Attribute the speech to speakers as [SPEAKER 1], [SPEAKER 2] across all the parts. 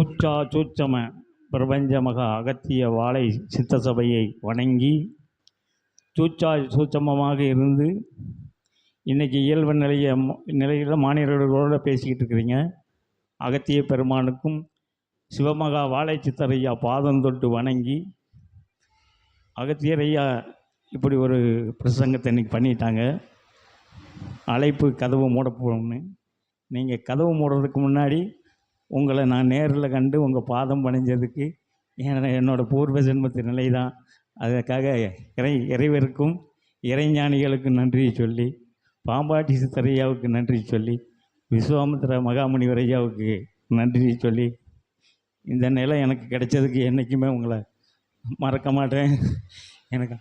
[SPEAKER 1] சூச்சா சூச்சம பிரபஞ்ச மகா அகத்திய வாழை சித்த சபையை வணங்கி சூச்சா சூச்சமமாக இருந்து இன்றைக்கி இயல்பு நிலைய நிலையில் மாநிலர்களோடு பேசிக்கிட்டு இருக்கிறீங்க. அகத்திய பெருமானுக்கும் சிவமகா வாழை சித்தரையா பாதம் தொட்டு வணங்கி அகத்தியரையா இப்படி ஒரு பிரசங்கத்தை இன்னைக்கு பண்ணிட்டாங்க. அழைப்பு கதவு மூடப்போன்னு நீங்கள் கதவு மூடுறதுக்கு முன்னாடி உங்களை நான் நேரில் கண்டு உங்கள் பாதம் பணிஞ்சதுக்கு என- என்னோட பூர்வ ஜென்மத்து நிலை தான் அதற்காக இறை இறைவருக்கும் இறைஞானிகளுக்கும் நன்றி சொல்லி பாம்பாட்டி சித்தரையாவுக்கு நன்றி சொல்லி விஸ்வாமித்திர மகாமுனிவர் ஐயாவுக்கு நன்றி சொல்லி இந்த நிலை எனக்கு கிடைச்சதுக்கு என்றைக்குமே உங்களை மறக்க மாட்டேன். எனக்கு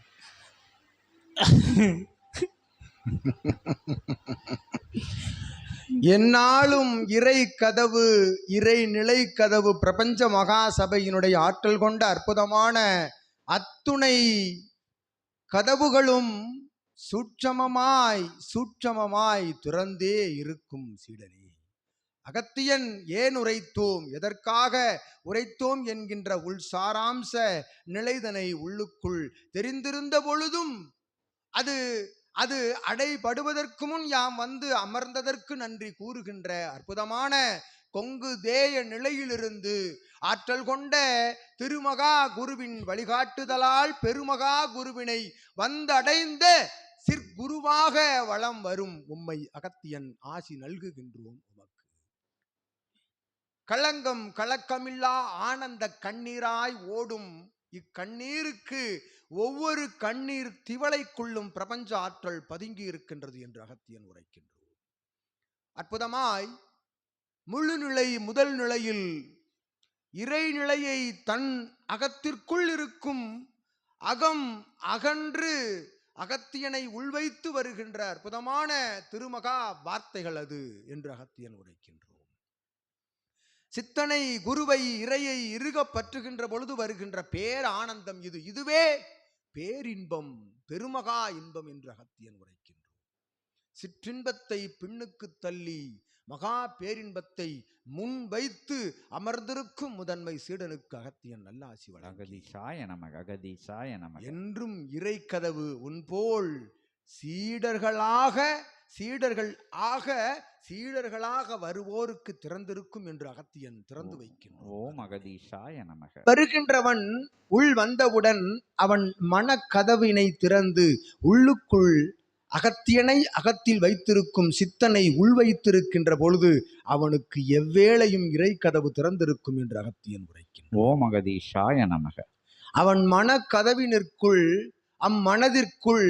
[SPEAKER 2] எந்நாளும் இறை கதவு இறை நிலை கதவு பிரபஞ்ச மகா சபையினுடைய ஆற்றல் கொண்ட அற்புதமான அத்துணை கதவுகளும் சூட்சமமாய் சூட்சமமாய் துறந்தே இருக்கும் சீடனே. அகத்தியன் ஏன் உரைத்தோம்? எதற்காக உரைத்தோம் என்கின்ற உள் சாராம்ச நிலைதனை உள்ளுக்குள் தெரிந்திருந்த பொழுதும் அது அது அடைபடுவதற்கு முன் யாம் வந்து அமர்ந்ததற்கு நன்றி கூறுகின்ற அற்புதமான கொங்கு தேய நிலையிலிருந்து ஆற்றல் கொண்ட திருமகா குருவின் வழிகாட்டுதலால் பெருமகா குருவினை வந்தடைந்த சிற்குருவாக வளம் வரும் உம்மை அகத்தியன் ஆசி நல்குகின்றோம் உமக்கு. களங்கம் கலக்கமில்லா ஆனந்த கண்ணீராய் ஓடும் இக்கண்ணீருக்கு ஒவ்வொரு கண்ணீர் திவளைக்குள்ளும் பிரபஞ்ச ஆற்றல் பதுங்கி இருக்கின்றது என்று அகத்தியன் உரைக்கின்றோம் அற்புதமாய் முழு நிலை முதல் நிலையில் இறைநிலையை தன் அகத்திற்குள் இருக்கும் அகம் அகன்று அகத்தியனை உள்வைத்து வருகின்ற அற்புதமான திருமகா வார்த்தைகள் அது என்று அகத்தியன் உரைக்கின்றோம் சித்தனை குருவை இறையை இறுகப் பற்றுகின்ற பொழுது வருகின்ற பேர் ஆனந்தம் இது. இதுவே பேரின்பம் பெருமகா இன்பம் என்று அகத்தியன் உரைக்கின்றோம். சிற்றின்பத்தை பின்னுக்கு தள்ளி மகா பேரின்பத்தை முன் வைத்து அமர்ந்திருக்கும் முதன்மை சீடனுக்கு அகத்தியன் நல்லாசி வழங்கி
[SPEAKER 3] அகதீசாய நமக அகதீசாய நமக.
[SPEAKER 2] என்றும் இறை கதவு உன்போல் சீடர்களாக சீடர்கள் ஆக சீடர்களாக வருவோருக்கு திறந்திருக்கும் என்று அகத்தியன் திறந்து வைக்கின்றான்.
[SPEAKER 3] ஓம் அகதீசாய நமக.
[SPEAKER 2] வருகின்றவன் உள் வந்தவுடன் அவன் மனக்கதவினை திறந்து உள்ளுக்குள் அகத்தியனை அகத்தில் வைத்திருக்கும் சித்தனை உள் வைத்திருக்கின்ற பொழுது அவனுக்கு எவ்வேளையும் இறை கதவு திறந்திருக்கும் என்று அகத்தியன் உரைக்கின்றான்.
[SPEAKER 3] ஓம் அகதீசாய நமக.
[SPEAKER 2] அவன் மனக்கதவினிற்குள் அம்மனதிற்குள்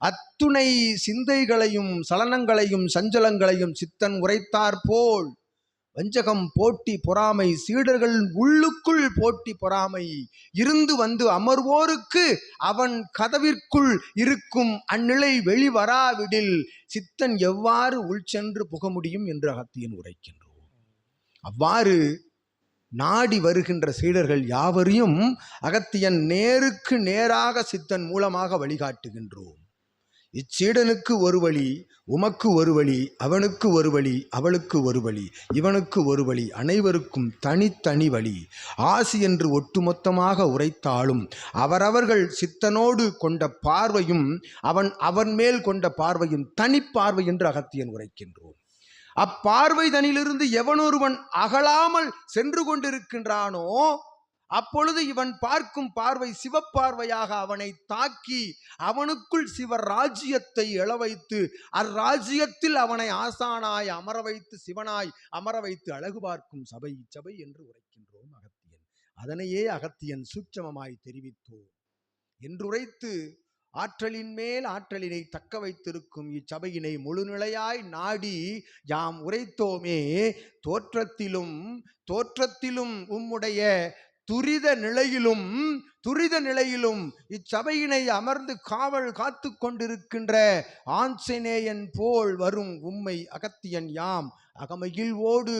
[SPEAKER 2] அத்துணை சிந்தைகளையும் சலனங்களையும் சஞ்சலங்களையும் சித்தன் உரைத்தார் போல். வஞ்சகம் போட்டி பொறாமை சீடர்கள் உள்ளுக்குள் போட்டி பொறாமை. இருந்து வந்து அமர்வோருக்கு அவன் கதவிற்குள் இருக்கும் அந்நிலை வெளிவராவிடில். சித்தன் எவ்வாறு உள் சென்று புக முடியும் என்று அகத்தியன் உரைக்கின்றோம். அவ்வாறு நாடி வருகின்ற சீடர்கள் யாவரையும் அகத்தியன் நேருக்கு நேராக சித்தன் மூலமாக வழிகாட்டுகின்றோம். இச்சீடனுக்கு ஒரு வழி உமக்கு ஒரு வழி அவனுக்கு ஒரு வழி அவளுக்கு ஒரு வழி இவனுக்கு ஒரு வழி அனைவருக்கும் தனித்தனி வழி. ஆசி என்று ஒட்டுமொத்தமாக உரைத்தாலும் அவரவர்கள் சித்தனோடு கொண்ட பார்வையும் அவன் அவன் மேல் கொண்ட பார்வையும் தனிப்பார்வை என்று அகத்தியன் உரைக்கின்றோம். அப்பார்வை தனியிலிருந்து எவனொருவன் அகலாமல் சென்று கொண்டிருக்கின்றானோ அப்பொழுது இவன் பார்க்கும் பார்வை சிவப்பார்வையாக அவனை தாக்கி அவனுக்குள் சிவ ராஜ்யத்தை எழவைத்து அராஜ்யத்தில் அவனை ஆசானாய் அமர வைத்து சிவனாய் அமர வைத்து அழகு பார்க்கும் சபை இச்சபை என்று உரைக்கின்றோம் அகத்தியன். அதனையே அகத்தியன் சூட்சமமாய் தெரிவித்தோம். என்றுரைத்து ஆற்றலின் மேல் ஆற்றலினை தக்க வைத்திருக்கும் இச்சபையினை முழுநிலையாய் நாடி யாம் உரைத்தோமே தோற்றத்திலும் தோற்றத்திலும் உம்முடைய துரித நிலையிலும் துரித நிலையிலும் இச்சபையினை அமர்ந்து காவல் காத்து கொண்டிருக்கின்ற ஆஞ்சநேயன் போல் வரும் உம்மை அகத்தியன் யாம். அகமகிழ்வோடு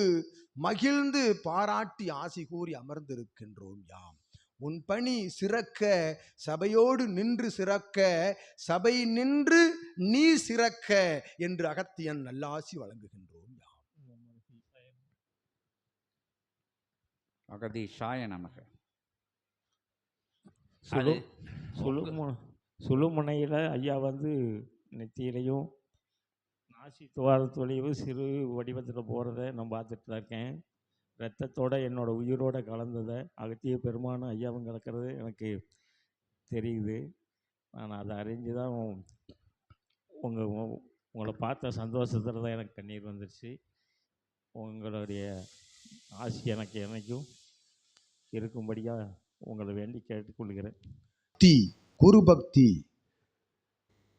[SPEAKER 2] மகிழ்ந்து பாராட்டி ஆசி கூறி அமர்ந்திருக்கின்றோம் யாம். உன் பணி சிறக்க சபையோடு நின்று சிறக்க சபை நின்று நீ சிறக்க என்று அகத்தியன் நல்லாசி வழங்குகின்றான் யாம்
[SPEAKER 3] அகதீஷாய நமக.
[SPEAKER 1] சுழு
[SPEAKER 3] அது
[SPEAKER 1] சுழுமு சுழுமுனையில் ஐயா வந்து நெத்தியிலையும் நாசி துவாரத்துலேயும் சிறு வடிவத்தில் போகிறத நான் பார்த்துட்டு தான் இருக்கேன். ரத்தத்தோட என்னோட உயிரோட கலந்ததை அகத்திய பெருமானும் ஐயாவும் கலக்கிறது எனக்கு தெரியுது. நான் அதை அறிஞ்சு தான் உங்கள் உங்களை பார்த்த சந்தோஷத்தில் தான் எனக்கு கண்ணீர் வந்துருச்சு. உங்களுடைய ஆசி எனக்கு என்னைக்கும் இருக்கும்படியாக உங்களை வேண்டி கேட்டுக்கொள்கிறேன்.
[SPEAKER 2] பக்தி குரு பக்தி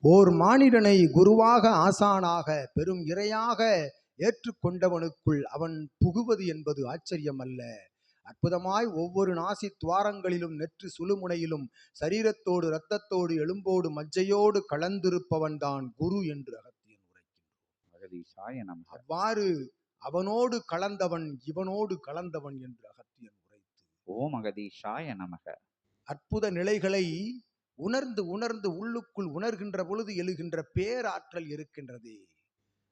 [SPEAKER 2] ஓர் மானிடனை குருவாக ஆசானாக பெரும் இறையாக ஏற்றுக்கொண்டவனுக்குள் அவன் புகுவது என்பது ஆச்சரியம் அல்ல அற்புதமாய் ஒவ்வொரு நாசி துவாரங்களிலும் நெற்று சுழுமுனையிலும் சரீரத்தோடு இரத்தத்தோடு எலும்போடு மஜ்ஜையோடு கலந்திருப்பவன்தான் குரு என்று அகத்தியன் உரைக்கின்றான். அவ்வாறு அவனோடு கலந்தவன் இவனோடு கலந்தவன் என்று அகத்தியன்
[SPEAKER 3] ஓம் அகதீஷாய நமக.
[SPEAKER 2] அற்புத நிலைகளை உணர்ந்து உணர்ந்து உள்ளுக்குள் உணர்கின்ற பொழுது எழுகின்ற பேராற்றல் இருக்கின்றதே.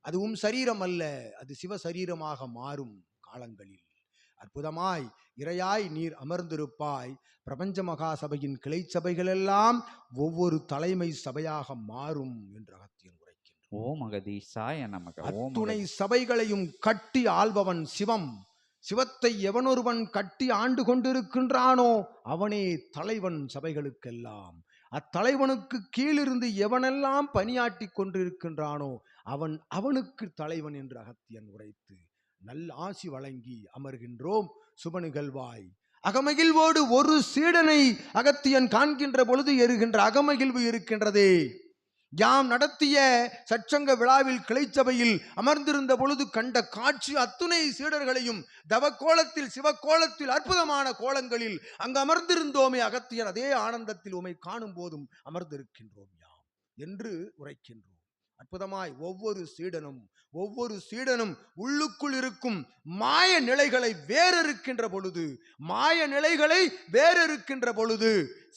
[SPEAKER 2] அதுவும் சரீரம் அல்ல அது சிவ சரீரமாக மாறும் காலங்களில். அற்புதமாய் இறையாய் நீர் அமர்ந்திருப்பாய். பிரபஞ்ச மகா சபையின் கிளை சபைகளெல்லாம் ஒவ்வொரு தலைமை சபையாக மாறும் என்று அகத்தியன் உரைக்கின்றார்
[SPEAKER 3] ஓம் அகதீஷாய நமக.
[SPEAKER 2] அத்துணை சபைகளையும் கட்டி ஆள்பவன் சிவம். சிவத்தை எவனொருவன் கட்டி ஆண்டு கொண்டிருக்கின்றானோ அவனே தலைவன் சபைகளுக்கெல்லாம். அத்தலைவனுக்கு கீழிருந்து எவனெல்லாம் பணியாற்றி கொண்டிருக்கின்றானோ அவன் அவனுக்கு தலைவன் என்று அகத்தியன் உரைத்து நல் ஆசி வழங்கி அமர்கின்றோம் சுப நிகழ்வாய் அகமகிழ்வோடு ஒரு சீடனை அகத்தியன் காண்கின்ற பொழுது எறுகின்ற அகமகிழ்வு இருக்கின்றதே. யாம் நடத்திய சச்சங்க விழாவில் கிளைச்சபையில் அமர்ந்திருந்த பொழுது கண்ட காட்சி அத்துணை சீடர்களையும் தவக்கோலத்தில் சிவக்கோலத்தில் அற்புதமான கோலங்களில் அங்கு அமர்ந்திருந்தோமே அகத்தியர். அதே ஆனந்தத்தில் உமை காணும் போதும் அமர்ந்திருக்கின்றோம் யாம் என்று உரைக்கின்றோம். அற்புதமாய் ஒவ்வொரு சீடனும் ஒவ்வொரு சீடனும் உள்ளுக்குள் இருக்கும் மாய நிலைகளை வேறறுக்கின்ற பொழுது மாய நிலைகளை வேறறுக்கின்ற பொழுது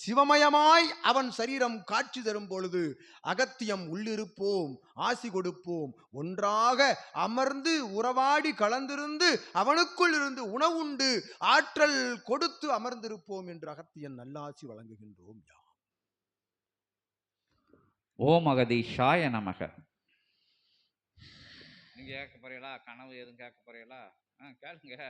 [SPEAKER 2] சிவமயமாய் அவன் சரீரம் காட்சி தரும் பொழுது அகத்தியம் உள்ளிருப்போம் ஆசி கொடுப்போம். ஒன்றாக அமர்ந்து உறவாடி கலந்திருந்து அவனுக்குள் இருந்து உணவுண்டு ஆற்றல் கொடுத்து அமர்ந்திருப்போம் என்று அகத்தியன் நல்லாசி வழங்குகின்றோம் யா
[SPEAKER 3] ஓம் அகதீஷாய நமக. நீங்கள் கேட்க போறீங்களா? கனவு எதுவும் கேட்க போறீங்களா? ஆ கேளுங்க.